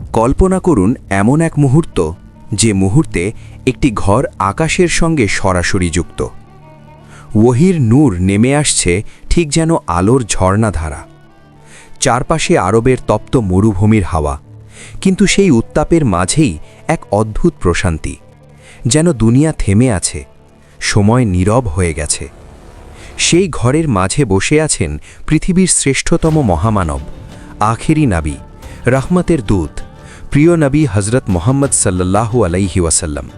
কল্পনা করুন এমন এক মুহূর্ত যে মুহূর্তে একটি ঘর আকাশের সঙ্গে সরাসরি যুক্ত। ওহির নূর নেমে আসছে ঠিক যেন আলোর ঝর্ণাধারা। চারপাশে আরবের তপ্ত মরুভূমির হাওয়া, কিন্তু সেই উত্তাপের মাঝেই এক অদ্ভুত প্রশান্তি, যেন দুনিয়া থেমে আছে, সময় নীরব হয়ে গেছে। সেই ঘরের মাঝে বসে আছেন পৃথিবীর শ্রেষ্ঠতম মহামানব, আখেরি নাবি, রহমতের দূত প্রিয় নবী হজরত মোহাম্মদ সাল্লাল্লাহু আলাইহি ওয়াসাল্লাম।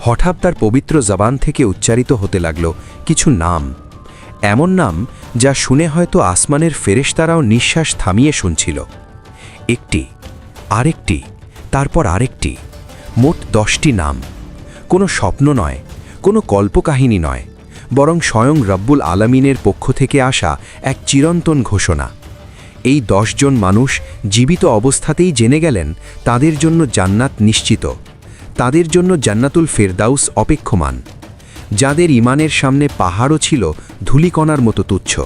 হঠাৎ তার পবিত্র জবান থেকে উচ্চারিত হতে লাগল কিছু নাম। এমন নাম যা শুনে হয়তো আসমানের ফেরেশতারাও নিঃশ্বাস থামিয়ে শুনছিল। একটি, আরেকটি, তারপর আরেকটি, মোট দশটি নাম। কোনো স্বপ্ন নয়, কোনো কল্পকাহিনী নয়, বরং স্বয়ং রব্বুল আলমিনের পক্ষ থেকে আসা এক চিরন্তন ঘোষণা। এই দশজন মানুষ জীবিত অবস্থাতেই জেনে গেলেন তাদের জন্য জান্নাত নিশ্চিত। তাদের জন্য জান্নাতুল ফেরদাউস অপেক্ষমান। যাদের ইমানের সামনে পাহাড়ও ছিল ধুলিকণার মতো তুচ্ছ।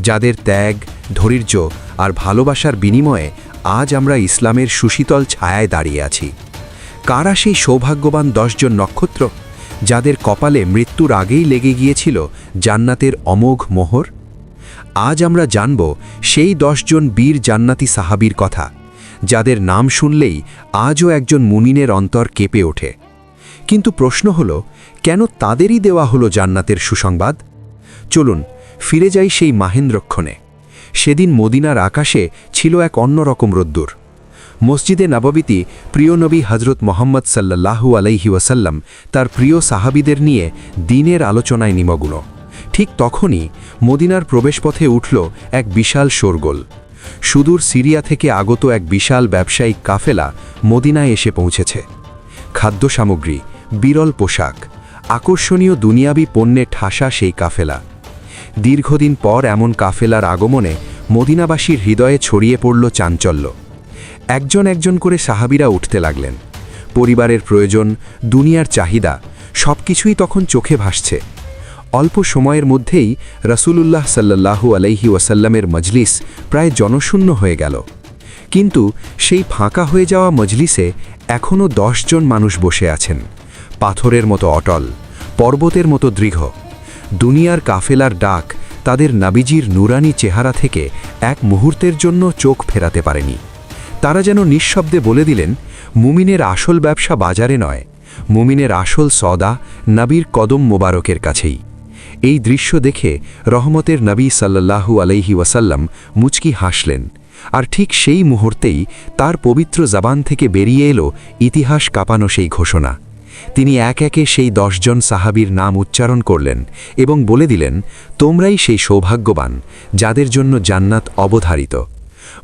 যাদের ত্যাগ, ধৈর্য আর ভালোবাসার বিনিময়ে আজ আমরা ইসলামের সুশীতল ছায়ায় দাঁড়িয়ে আছি। কারা সেই সৌভাগ্যবান দশজন নক্ষত্র? যাদের কপালে মৃত্যুর আগেই লেগে গিয়েছিল জান্নাতের অমোঘ মোহর? আজ আমরা জানব সেই দশজন বীর জান্নাতি সাহাবীর কথা, যাদের নাম শুনলেই আজও একজন মুমিনের অন্তর কেঁপে ওঠে। কিন্তু প্রশ্ন হল, কেন তাদেরই দেওয়া হলো জান্নাতের সুসংবাদ? চলুন, ফিরে যাই সেই মাহেন্দ্রক্ষণে। সেদিন মদিনার আকাশে ছিল এক অন্যরকম রোদ্দুর। মসজিদে নববীতি প্রিয় নবী হজরত মোহাম্মদ সাল্লাল্লাহু আলাইহি ওয়াসাল্লাম তার প্রিয় সাহাবিদের নিয়ে দিনের আলোচনায় নিমগ্ন। ঠিক তখনই মদিনার প্রবেশপথে উঠল এক বিশাল শোরগোল। সুদূর সিরিয়া থেকে আগত এক বিশাল ব্যবসায়িক কাফেলা মদিনায় এসে পৌঁছেছে। খাদ্য সামগ্রী, বিরল পোশাক, আকর্ষণীয় দুনিয়াবি পণ্যে ঠাসা সেই কাফেলা। দীর্ঘদিন পর এমন কাফেলার আগমনে মদিনাবাসীর হৃদয়ে ছড়িয়ে পড়ল চাঞ্চল্য। একজন একজন করে সাহাবিরা উঠতে লাগলেন। পরিবারের প্রয়োজন, দুনিয়ার চাহিদা সব কিছুই তখন চোখে ভাসছে। অল্প সময়ের মধ্যেই রসুলুল্লাহ সাল্লাল্লাহু আলাইহি ওয়াসাল্লামের মজলিস প্রায় জনশূন্য হয়ে গেল। কিন্তু সেই ফাঁকা হয়ে যাওয়া মজলিসে এখনও জন মানুষ বসে আছেন। পাথরের মতো অটল, পর্বতের মতো দৃঢ়। দুনিয়ার কাফেলার ডাক তাদের নাবিজির নুরানি চেহারা থেকে এক মুহূর্তের জন্য চোখ ফেরাতে পারেনি। তারা যেন নিঃশব্দে বলে দিলেন, মুমিনের আসল ব্যবসা বাজারে নয়, মুমিনের আসল সদা নাবির কদম মোবারকের কাছেই। এই দৃশ্য দেখে রহমতের নবী সাল্লাল্লাহু আলাইহি ওয়াসাল্লাম মুচকি হাসলেন। আর ঠিক সেই মুহূর্তেই তার পবিত্র জাবান থেকে বেরিয়ে এলো ইতিহাস কাঁপানো সেই ঘোষণা। তিনি এক একে সেই দশজন সাহাবীর নাম উচ্চারণ করলেন এবং বলে দিলেন, তোমরাই সেই সৌভাগ্যবান, যাদের জন্য জান্নাত অবধারিত।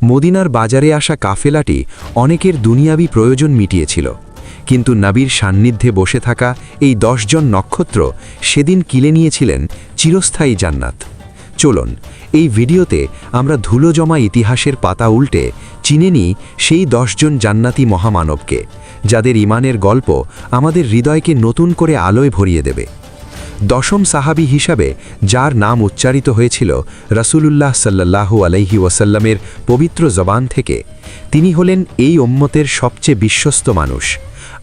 মদিনার বাজারে আসা কাফেলাটি অনেকের দুনিয়াবি প্রয়োজন মিটিয়েছিল। কিন্তু নাবির সান্নিধ্যে বসে থাকা এই দশজন নক্ষত্র সেদিন কিলে নিয়েছিলেন চিরস্থায়ী জান্নাত। চলুন, এই ভিডিওতে আমরা ধুলো জমা ইতিহাসের পাতা উল্টে চিনে নিই সেই দশজন জান্নাতি মহামানবকে, যাদের ইমানের গল্প আমাদের হৃদয়কে নতুন করে আলোয় ভরিয়ে দেবে। দশম সাহাবি হিসাবে যার নাম উচ্চারিত হয়েছিল রসুলুল্লাহ সাল্লাহু আলাইহি ওয়াসাল্লামের পবিত্র জবান থেকে, তিনি হলেন এই ওম্মতের সবচেয়ে বিশ্বস্ত মানুষ।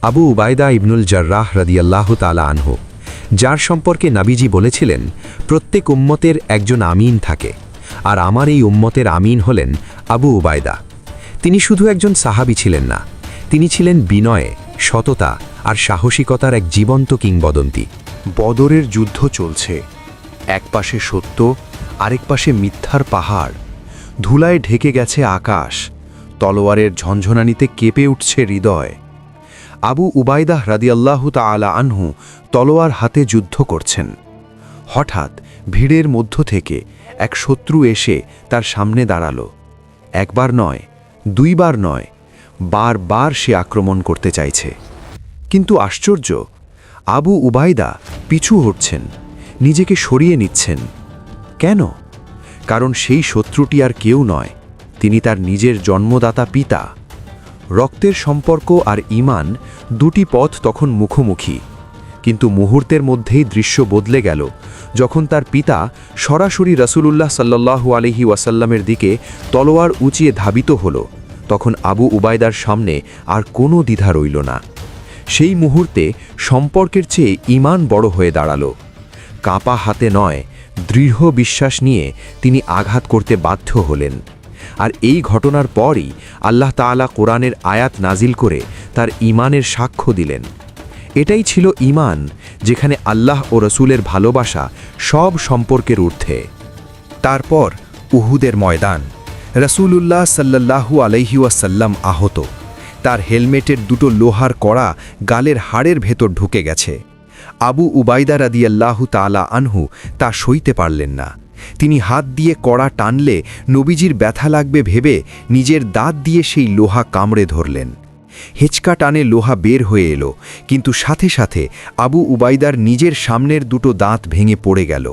আবু উবায়দা ইবনুল জার্রাহ রাদিয়াল্লাহ তালা আনহু, যার সম্পর্কে নাবিজি বলেছিলেন, প্রত্যেক উম্মতের একজন আমিন থাকে, আর আমার এই উম্মতের আমিন হলেন আবু উবায়দা। তিনি শুধু একজন সাহাবি ছিলেন না, তিনি ছিলেন বিনয়ে, সততা আর সাহসিকতার এক জীবন্ত কিংবদন্তি। বদরের যুদ্ধ চলছে, এক পাশে সত্য, আরেক পাশে মিথ্যার পাহাড়। ধুলায় ঢেকে গেছে আকাশ, তলোয়ারের ঝঞ্ঝনানিতে কেঁপে উঠছে হৃদয়। আবু উবায়দাহ রাদিয়াল্লাহু তাআলা আনহু তলোয়ার হাতে যুদ্ধ করছেন। হঠাৎ ভিড়ের মধ্য থেকে এক শত্রু এসে তার সামনে দাঁড়াল। একবার নয়, দুইবার নয়, বারবার সে আক্রমণ করতে চাইছে। কিন্তু আশ্চর্য, আবু উবায়দা পিছু হটছেন, নিজেকে সরিয়ে নিচ্ছেন। কেন? কারণ সেই শত্রুটি আর কেউ নয়, তিনি তার নিজের জন্মদাতা পিতা। রক্তের সম্পর্ক আর ইমান দুটি পথ তখন মুখোমুখি। কিন্তু মুহূর্তের মধ্যেই দৃশ্য বদলে গেল, যখন তার পিতা সরাসরি রসুলুল্লাহ সাল্লাহু আলহি ওয়াসাল্লামের দিকে তলোয়ার উঁচিয়ে ধাবিত হল, তখন আবু উবায়দার সামনে আর কোনো দ্বিধা রইল না। সেই মুহূর্তে সম্পর্কের চেয়ে ইমান বড় হয়ে দাঁড়াল। কাপা হাতে নয়, দৃঢ় বিশ্বাস নিয়ে তিনি আঘাত করতে বাধ্য হলেন। আর এই ঘটনার পরই আল্লাহ তাআলা কোরআনের আয়াত নাজিল করে তার ইমানের সাক্ষ্য দিলেন। এটাই ছিল ইমান যেখানে আল্লাহ ও রসুলের ভালোবাসা সব সম্পর্কের ঊর্ধ্বে। তারপর উহুদের ময়দান, রসুলুল্লাহ সাল্লাল্লাহু আলহিউসাল্লাম আহত। তার হেলমেটের দুটো লোহার কড়া গালের হাড়ের ভেতর ঢুকে গেছে। আবু উবাইদা রাদিয়াল্লাহু তালা আনহু তা সইতে পারলেন না। তিনি হাত দিয়ে কড়া টানলে নবীজির ব্যথা লাগবে ভেবে নিজের দাঁত দিয়ে সেই লোহা কামড়ে ধরলেন। হেঁচকা টানে লোহা বের হয়ে এলো, কিন্তু সাথে সাথে আবু উবাইদার নিজের সামনের দুটো দাঁত ভেঙে পড়ে গেল।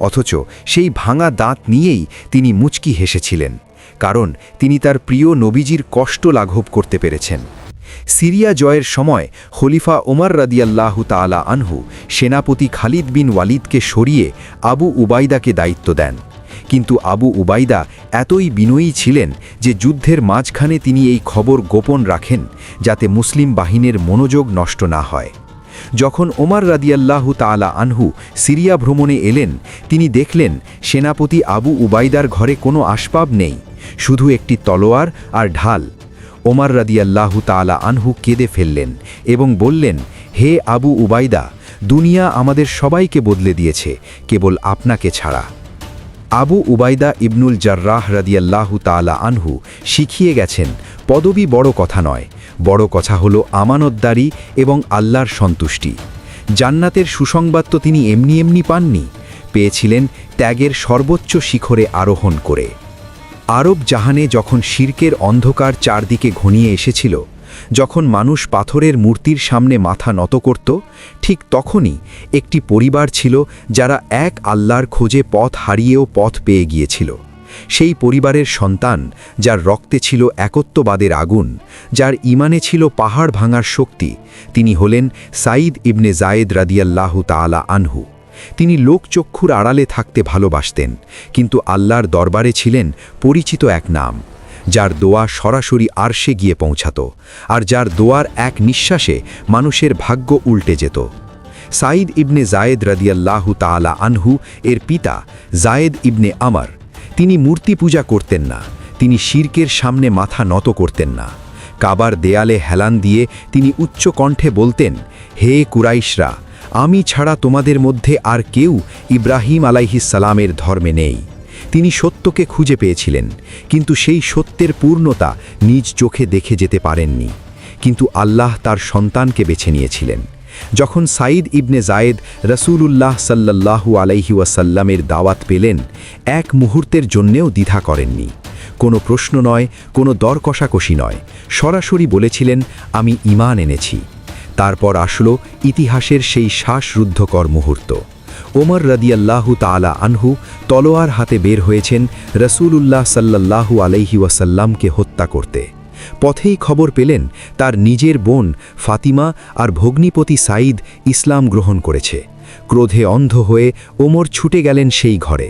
অথচ সেই ভাঙা দাঁত নিয়েই তিনি মুচকি হেসেছিলেন, কারণ তিনি তার প্রিয় নবীজির কষ্ট লাঘব করতে পেরেছেন। সিরিয়া জয়ের সময় খলিফা ওমর রাদিয়াল্লাহু তাআলা আনহু সেনাপতি খালিদ বিন ওয়ালিদকে সরিয়ে আবু উবাইদাকে দায়িত্ব দেন। কিন্তু আবু উবাইদা এতই বিনয়ী ছিলেন যে যুদ্ধের মাঝখানে তিনি এই খবর গোপন রাখেন যাতে মুসলিম বাহিনীর মনোযোগ নষ্ট না হয়। যখন ওমর রাদিয়াল্লাহু তাআলা আনহু সিরিয়া ভ্রমণে এলেন, তিনি দেখলেন সেনাপতি আবু উবাইদার ঘরে কোনো আসবাব নেই, শুধু একটি তলোয়ার আর ঢাল। ওমর রাদিয়াল্লাহু তাআলা আনহু কেঁদে ফেললেন এবং বললেন, হে আবু উবাইদা, দুনিয়া আমাদের সবাইকে বদলে দিয়েছে, কেবল আপনাকে ছাড়া। আবু উবাইদা ইবনুল জার্রাহ রাদিয়াল্লাহু তাআলা আনহু শিখিয়ে গেছেন, পদবি বড় কথা নয়, বড় কথা হল আমানতদারি এবং আল্লাহর সন্তুষ্টি। জান্নাতের সুসংবাদ তো তিনি এমনি এমনি পাননি। পেয়েছিলেন ত্যাগের সর্বোচ্চ শিখরে আরোহণ করে। আরব জাহানে যখন শির্কের অন্ধকার চারদিকে ঘনিয়ে এসেছিল, যখন মানুষ পাথরের মূর্তির সামনে মাথা নত করত, ঠিক তখনই একটি পরিবার ছিল যারা এক আল্লাহর খোঁজে পথ হারিয়েও পথ পেয়ে গিয়েছিল। সেই পরিবারের সন্তান, যার রক্তে ছিল একত্ববাদের আগুন, যার ইমানে ছিল পাহাড় ভাঙার শক্তি, তিনি হলেন সাইদ ইবনে জায়েদ রাদিয়াল্লাহু তাআলা আনহু। তিনি লোকচক্ষুর আড়ালে থাকতে ভালোবাসতেন, কিন্তু আল্লাহর দরবারে ছিলেন পরিচিত এক নাম, যার দোয়া সরাসরি আরশে গিয়ে পৌঁছাত, আর যার দোয়ার এক নিঃশ্বাসে মানুষের ভাগ্য উল্টে যেত। সাইদ ইবনে জায়েদ রাদিয়াল্লাহু তাআলা আনহু এর পিতা জায়েদ ইবনে আমর, তিনি মূর্তি পূজা করতেন না, তিনি শির্কের সামনে মাথা নত করতেন না। কাবার দেয়ালে হেলান দিয়ে তিনি উচ্চ কণ্ঠে বলতেন, হে কুরাইশরা আমি ছাড়া তোমাদের মধ্যে আর কেউ ইব্রাহিম আলাইহিসালামের ধর্মে নেই। তিনি সত্যকে খুঁজে পেয়েছিলেন, কিন্তু সেই সত্যের পূর্ণতা নিজ চোখে দেখে যেতে পারেননি। কিন্তু আল্লাহ তার সন্তানকে বেছে নিয়েছিলেন। যখন সাইদ ইবনে জায়েদ রসুলুল্লাহ সাল্লাল্লাহু আলাইহি ওয়াসাল্লামের দাওয়াত পেলেন, এক মুহূর্তের জন্যেও দ্বিধা করেননি। কোনো প্রশ্ন নয়, কোনো দর কষাকষি নয়। সরাসরি বলেছিলেন, আমি ইমান এনেছি। তারপর আসলো ইতিহাসের সেই শ্বাসরুদ্ধকর মুহূর্ত। ওমর রাদিয়াল্লাহু তাআলা আনহু তলোয়ার হাতে বের হয়েছেন রসুলুল্লাহ সাল্লাল্লাহু আলাইহি ওয়াসাল্লামকে হত্যা করতে। পথেই খবর পেলেন তার নিজের বোন ফাতিমা আর ভগ্নিপতি সাইদ ইসলাম গ্রহণ করেছে। ক্রোধে অন্ধ হয়ে ওমর ছুটে গেলেন সেই ঘরে।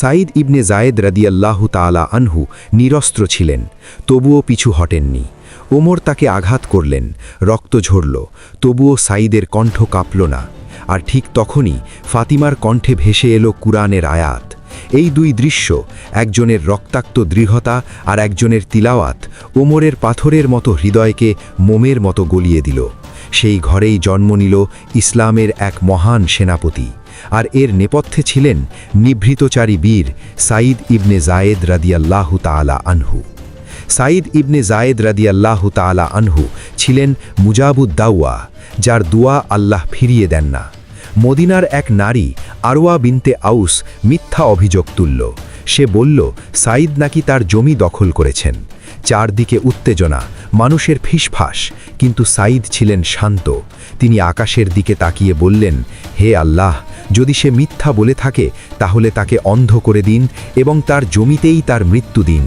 সাইদ ইবনে জায়েদ রাদিয়াল্লাহু তাআলা আনহু নিরস্ত্র ছিলেন, তবুও পিছু হটেননি। ওমর তাকে আঘাত করলেন, রক্ত ঝরল, তবুও সাইদের কণ্ঠ কাঁপল না। আর ঠিক তখনই ফাতিমার কণ্ঠে ভেসে এলো কুরআনের আয়াত। এই দুই দৃশ্য, একজনের রক্তাক্ত দৃঢ়তা আর একজনের তিলাওয়াত, ওমরের পাথরের মতো হৃদয়কে মোমের মতো গলিয়ে দিল। সেই ঘরেই জন্ম নিল ইসলামের এক মহান সেনাপতি। আর এর নেপথ্যে ছিলেন নিভৃতচারী বীর সাইদ ইবনে জায়েদ রাদিয়াল্লাহু তাআলা আনহু। সাইদ ইবনে জায়েদ রাদিয়াল্লাহু তাআলা আনহু ছিলেন মুজাবুদ্দাওয়া, যার দুয়া আল্লাহ ফিরিয়ে দেন না। মদিনার এক নারী আরওয়া বিনতে আউস মিথ্যা অভিযোগ তুলল। সে বলল সাইদ নাকি তার জমি দখল করেছেন। চারদিকে উত্তেজনা, মানুষের ফিসফাস, কিন্তু সাইদ ছিলেন শান্ত। তিনি আকাশের দিকে তাকিয়ে বললেন, হে আল্লাহ, যদি সে মিথ্যা বলে থাকে, তাহলে তাকে অন্ধ করে দিন এবং তার জমিতেই তার মৃত্যু দিন।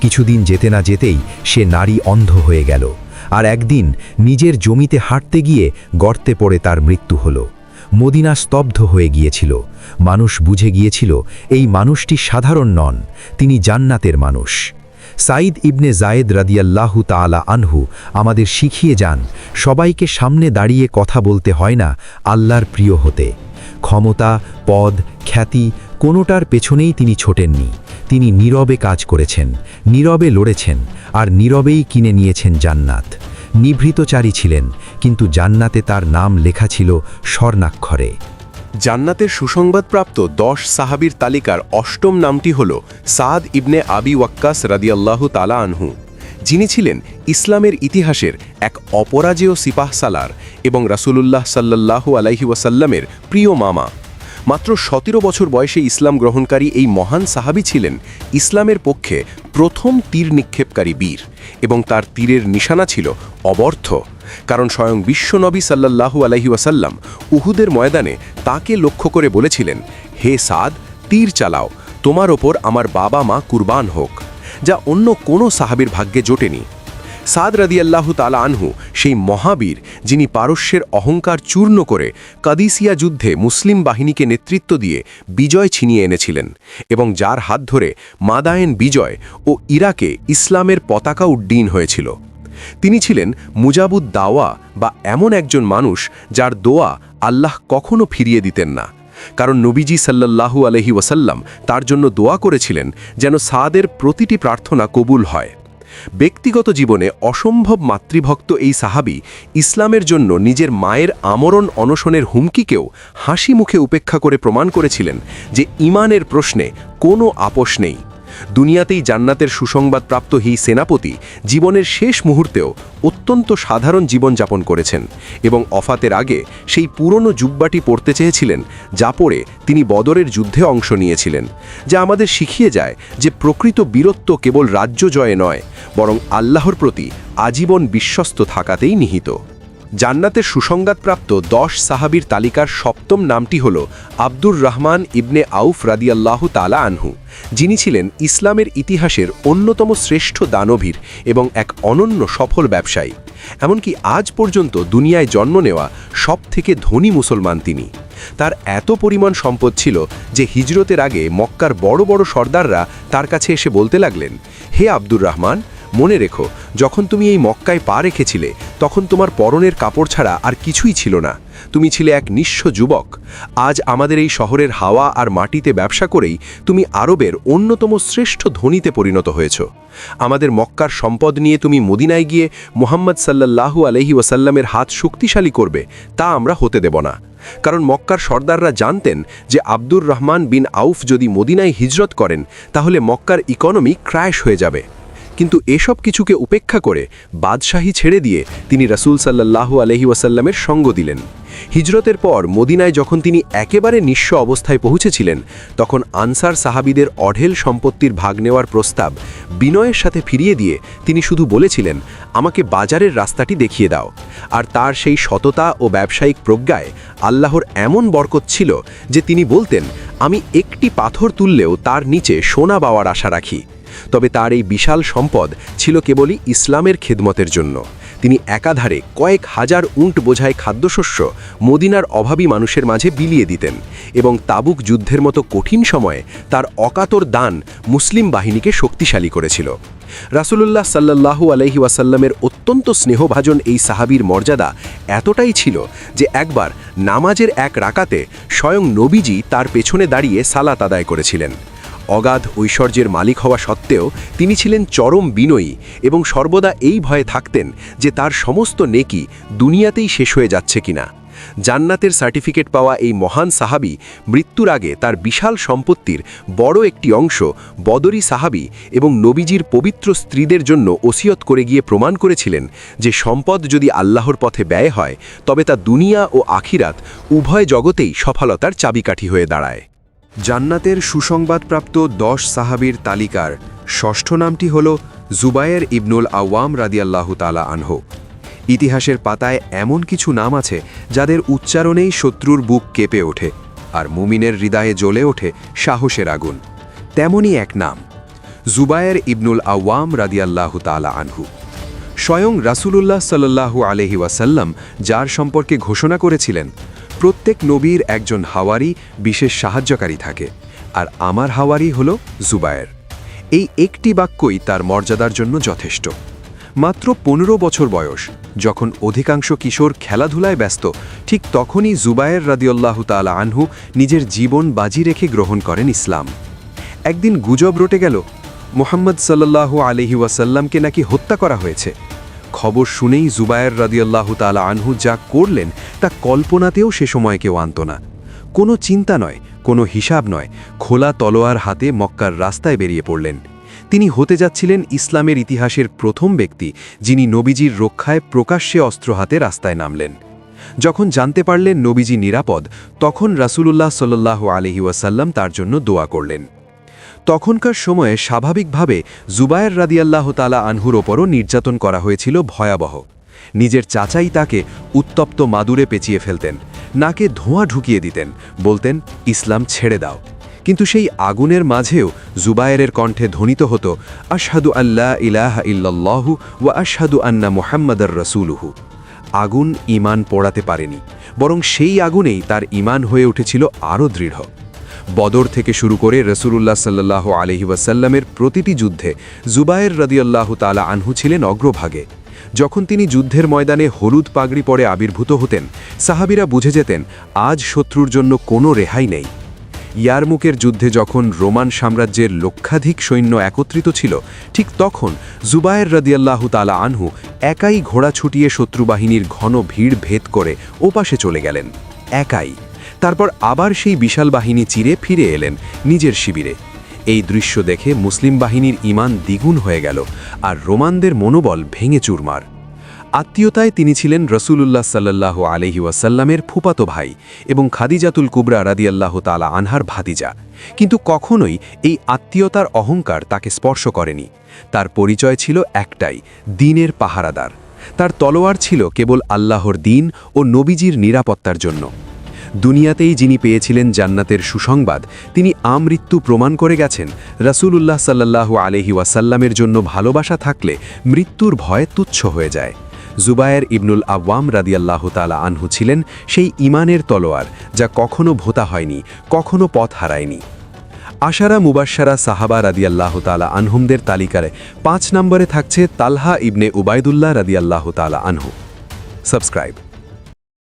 কিছুদিন যেতে না যেতেই সে নারী অন্ধ হয়ে গেল। আর একদিন নিজের জমিতে হাঁটতে গিয়ে গর্তে পড়ে তার মৃত্যু হল। মদিনা স্তব্ধ হয়ে গিয়েছিল। মানুষ বুঝে গিয়েছিল, এই মানুষটি সাধারণ নন, তিনি জান্নাতের মানুষ। সাইদ ইবনে জায়েদ রাদিয়াল্লাহু তাআলা আনহু আমাদের শিখিয়ে যান, সবাইকে সামনে দাঁড়িয়ে কথা বলতে হয় না আল্লাহর প্রিয় হতে। ক্ষমতা, পদ, খ্যাতি কোনোটার পেছনেই তিনি ছোটেননি। তিনি নীরবে কাজ করেছেন, নীরবে লড়েছেন, আর নীরবেই কিনে নিয়েছেন জান্নাত। নিভৃতচারী ছিলেন, কিন্তু জান্নাতে তার নাম লেখা ছিল স্বর্ণাক্ষরে। জান্নাতের সুসংবাদপ্রাপ্ত দশ সাহাবীর তালিকার অষ্টম নামটি হল সাদ ইবনে আবি ওয়াক্কাস রাদিয়াল্লাহু তালা আনহু। যিনি ছিলেন ইসলামের ইতিহাসের এক অপরাজেয় সিপাহ সালার এবং রাসূলুল্লাহ সাল্লাল্লাহু আলাইহি ওয়াসাল্লামের প্রিয় মামা। মাত্র সতেরো বছর বয়সে ইসলাম গ্রহণকারী এই মহান সাহাবী ছিলেন ইসলামের পক্ষে প্রথম তীর নিক্ষেপকারী বীর এবং তার তীরের নিশানা ছিল অবর্থ। কারণ স্বয়ং বিশ্বনবী সাল্লাল্লাহু আলাইহি ওয়াসাল্লাম উহুদের ময়দানে তাকে লক্ষ্য করে বলেছিলেন, হে সাদ, তীর চালাও, তোমার ওপর আমার বাবা মা কুরবান হোক। যা অন্য কোনো সাহাবীর ভাগ্যে জোটেনি। সাদ রাদিয়াল্লাহু তালা আনহু, সেই মহাবীর যিনি পারস্যের অহংকার চূর্ণ করে কাদিসিয়া যুদ্ধে মুসলিম বাহিনীকে নেতৃত্ব দিয়ে বিজয় ছিনিয়ে এনেছিলেন এবং যার হাত ধরে মাদায়েন বিজয় ও ইরাকে ইসলামের পতাকা উড্ডীন হয়েছিল। তিনি ছিলেন মুজাবুদ দাওয়া বা এমন একজন মানুষ যার দোয়া আল্লাহ কখনো ফিরিয়ে দিতেন না। কারণ নবীজি সাল্লাল্লাহু আলহি ওয়াসাল্লাম তার জন্য দোয়া করেছিলেন যেন সাদের প্রতিটি প্রার্থনা কবুল হয়। ব্যক্তিগত জীবনে অসম্ভব মাতৃভক্ত এই সাহাবি ইসলামের জন্য নিজের মায়ের আমরণ অনশনের হুমকিকেও হাসি মুখে উপেক্ষা করে প্রমাণ করেছিলেন যে ইমানের প্রশ্নে কোনো আপোষ নেই। দুনিয়াতেই জান্নাতের সুসংবাদপ্রাপ্ত এই সেনাপতি জীবনের শেষ মুহূর্তেও অত্যন্ত সাধারণ জীবনযাপন করেছেন এবং অফাতের আগে সেই পুরনো জুব্বাটি পড়তে চেয়েছিলেন যা পড়ে তিনি বদরের যুদ্ধে অংশ নিয়েছিলেন, যা আমাদের শিখিয়ে যায় যে প্রকৃত বীরত্ব কেবল রাজ্য জয়ে নয়, বরং আল্লাহর প্রতি আজীবন বিশ্বস্ত থাকাতেই নিহিত। জান্নাতের সুসংবাদপ্রাপ্ত দশ সাহাবীর তালিকার সপ্তম নামটি হল আব্দুর রহমান ইবনে আউফ রাদিয়াল্লাহু তালা আনহু। যিনি ছিলেন ইসলামের ইতিহাসের অন্যতম শ্রেষ্ঠ দানবীর এবং এক অনন্য সফল ব্যবসায়ী। এমনকি আজ পর্যন্ত দুনিয়ায় জন্ম নেওয়া সব থেকে ধনী মুসলমান তিনি। তার এত পরিমাণ সম্পদ ছিল যে হিজরতের আগে মক্কার বড় বড় সর্দাররা তার কাছে এসে বলতে লাগলেন, হে আব্দুর রহমান মনে রেখো, যখন তুমি এই মক্কায় পা রেখেছিলে, তখন তোমার পরনের কাপড় ছাড়া আর কিছুই ছিল না। তুমি ছিলে এক নিঃস্ব যুবক। আজ আমাদের এই শহরের হাওয়া আর মাটিতে ব্যবসা করেই তুমি আরবের অন্যতম শ্রেষ্ঠ ধনীতে পরিণত হয়েছ। আমাদের মক্কার সম্পদ নিয়ে তুমি মদিনায় গিয়ে মোহাম্মদ সাল্লাল্লাহু আলহি ওয়াসাল্লামের হাত শক্তিশালী করবে, তা আমরা হতে দেব না। কারণ মক্কার সর্দাররা জানতেন যে আব্দুর রহমান বিন আউফ যদি মদিনায় হিজরত করেন, তাহলে মক্কার ইকোনমি ক্র্যাশ হয়ে যাবে। কিন্তু এসব কিছুকে উপেক্ষা করে বাদশাহী ছেড়ে দিয়ে তিনি রাসূল সাল্লাল্লাহু আলহি ওয়াসাল্লামের সঙ্গ দিলেন। হিজরতের পর মদিনায় যখন তিনি একেবারে নিঃস্ব অবস্থায় পৌঁছেছিলেন, তখন আনসার সাহাবিদের অঢেল সম্পত্তির ভাগ নেওয়ার প্রস্তাব বিনয়ের সাথে ফিরিয়ে দিয়ে তিনি শুধু বলেছিলেন, আমাকে বাজারের রাস্তাটি দেখিয়ে দাও। আর তার সেই সততা ও ব্যবসায়িক প্রজ্ঞায় আল্লাহর এমন বরকত ছিল যে তিনি বলতেন, আমি একটি পাথর তুললেও তার নিচে সোনা পাওয়ার আশা রাখি। তবে তার এই বিশাল সম্পদ ছিল কেবলই ইসলামের খেদমতের জন্য। তিনি একাধারে কয়েক হাজার উঁট বোঝায় খাদ্যশস্য মদিনার অভাবী মানুষের মাঝে বিলিয়ে দিতেন এবং তাবুক যুদ্ধের মতো কঠিন সময়ে তার অকাতর দান মুসলিম বাহিনীকে শক্তিশালী করেছিল। রাসুলুল্লাহ সাল্লাহু আলহি ওয়াসাল্লামের অত্যন্ত স্নেহভাজন এই সাহাবীর মর্যাদা এতটাই ছিল যে একবার নামাজের এক রাকাতে স্বয়ং নবীজি তার পেছনে দাঁড়িয়ে সালাত আদায় করেছিলেন। অগাধ ঐশ্বর্যের মালিক হওয়া সত্ত্বেও তিনি ছিলেন চরম বিনয়ী এবং সর্বদা এই ভয়ে থাকতেন যে তার সমস্ত নেকি দুনিয়াতেই শেষ হয়ে যাচ্ছে কিনা। জান্নাতের সার্টিফিকেট পাওয়া এই মহান সাহাবি মৃত্যুর আগে তার বিশাল সম্পত্তির বড় একটি অংশ বদরি সাহাবি এবং নবীজির পবিত্র স্ত্রীদের জন্য ওসিয়ত করে গিয়ে প্রমাণ করেছিলেন যে সম্পদ যদি আল্লাহর পথে ব্যয় হয়, তবে তা দুনিয়া ও আখিরাত উভয় জগতেই সফলতার চাবিকাঠি হয়ে দাঁড়ায়। জান্নাতের সুসংবাদপ্রাপ্ত দশ সাহাবীর তালিকার ষষ্ঠ নামটি হল জুবায়ের ইবনুল আওয়াম রাদিয়াল্লাহু তালা আনহ। ইতিহাসের পাতায় এমন কিছু নাম আছে যাদের উচ্চারণেই শত্রুর বুক কেঁপে ওঠে আর মুমিনের হৃদয়ে জ্বলে ওঠে সাহসের আগুন। তেমনই এক নাম, জুবায়ের ইবনুল আওয়াম রাদিয়াল্লাহু তালা আনহু। স্বয়ং রাসূলুল্লাহ সাল্লাল্লাহু আলহি ওয়াসাল্লাম যার সম্পর্কে ঘোষণা করেছিলেন প্রত্যেক নবীর একজন হাওয়ারি বিশেষ সাহায্যকারী থাকে, আর আমার হাওয়ারি হল জুবায়ের। এই একটি বাক্যই তার মর্যাদার জন্য যথেষ্ট। মাত্র পনেরো বছর বয়স, যখন অধিকাংশ কিশোর খেলাধুলায় ব্যস্ত, ঠিক তখনই জুবায়ের রাদিউল্লাহ তালা আনহু নিজের জীবন বাজি রেখে গ্রহণ করেন ইসলাম। একদিন গুজব রটে গেল, মোহাম্মদ সাল্লাহ আলহি ওয়াসাল্লামকে নাকি হত্যা করা হয়েছে। খবর শুনেই জুবায়ের রাদিউল্লাহ তালা আনহু যা করলেন, তা কল্পনাতেও সে সময় কেউ আনত না। কোনো চিন্তা নয়, কোনো হিসাব নয়, খোলা তলোয়ার হাতে মক্কার রাস্তায় বেরিয়ে পড়লেন। তিনি হতে যাচ্ছিলেন ইসলামের ইতিহাসের প্রথম ব্যক্তি, যিনি নবীজির রক্ষায় প্রকাশ্যে অস্ত্র হাতে রাস্তায় নামলেন। যখন জানতে পারলেন নবীজি নিরাপদ, তখন রাসূলুল্লাহ সাল্লাহ আলহি ওয়াসাল্লাম তার জন্য দোয়া করলেন। তখনকার সময়ে স্বাভাবিকভাবে জুবায়ের রাদিয়াল্লাহ তালা আনহুর ওপরও নির্যাতন করা হয়েছিল ভয়াবহ। নিজের চাচাই তাকে উত্তপ্ত মাদুরে পেঁচিয়ে ফেলতেন, নাকে ধোঁয়া ঢুকিয়ে দিতেন, বলতেন, ইসলাম ছেড়ে দাও। কিন্তু সেই আগুনের মাঝেও জুবায়েরের কণ্ঠে ধ্বনিত হতো, আশহাদু আল্লাহ ইলাহা ইল্লাল্লাহু ওয়া আশহাদু আন্না মুহাম্মাদার রসুলুহু। আগুন ইমান পোড়াতে পারেনি, বরং সেই আগুনেই তার ইমান হয়ে উঠেছিল আরও দৃঢ়। বদর থেকে শুরু করে রসুলুল্লাহ সাল্লাহ আলহি ওয়াসাল্লামের প্রতিটি যুদ্ধে জুবায়ের রদিয়াল্লাহ তালা আনহু ছিলেন অগ্রভাগে। যখন তিনি যুদ্ধের ময়দানে হলুদ পাগড়ি পরে আবির্ভূত হতেন, সাহাবিরা বুঝে যেতেন, আজ শত্রুর জন্য কোনো রেহাই নেই। ইয়ারমুকের যুদ্ধে যখন রোমান সাম্রাজ্যের লক্ষাধিক সৈন্য একত্রিত ছিল, ঠিক তখন জুবায়ের রদিয়াল্লাহ তালা আনহু একাই ঘোড়া ছুটিয়ে শত্রুবাহিনীর ঘন ভিড় ভেদ করে ওপাশে চলে গেলেন। একাই। তারপর আবার সেই বিশাল বাহিনী চিরে ফিরে এলেন নিজের শিবিরে। এই দৃশ্য দেখে মুসলিম বাহিনীর ইমান দ্বিগুণ হয়ে গেল আর রোমানদের মনোবল ভেঙে চুরমার। আত্মীয়তায় তিনি ছিলেন রসুলুল্লাহ সাল্লাহ আলহি ওয়াসাল্লামের ফুপাতো ভাই এবং খাদিজাতুল কুবরা রাদিয়াল্লাহ তালা আনহার ভাতিজা। কিন্তু কখনোই এই আত্মীয়তার অহংকার তাকে স্পর্শ করেনি। তার পরিচয় ছিল একটাই, দিনের পাহারাদার। তার তলোয়ার ছিল কেবল আল্লাহর দিন ও নবীজির নিরাপত্তার জন্য। দুনিয়াতেই যিনি পেয়েছিলেন জান্নাতের সুসংবাদ, তিনি আমৃত্যু প্রমাণ করে গেছেন। রাসূলুল্লাহ সাল্লাল্লাহু আলহি ওয়াসাল্লামের জন্য ভালোবাসা থাকলে মৃত্যুর ভয় তুচ্ছ হয়ে যায়। জুবায়ের ইবনুল আওয়াম রাদিয়াল্লাহ তালা আনহু ছিলেন সেই ইমানের তলোয়ার, যা কখনো ভোতা হয়নি, কখনো পথ হারায়নি। আশারা মুবাশারা সাহাবা রাদিয়াল্লাহ তালা আনহুমদের তালিকায় পাঁচ নম্বরে থাকছে তালহা ইবনে উবায়দুল্লাহ রাদিয়াল্লাহ তালা আনহু। সাবস্ক্রাইব।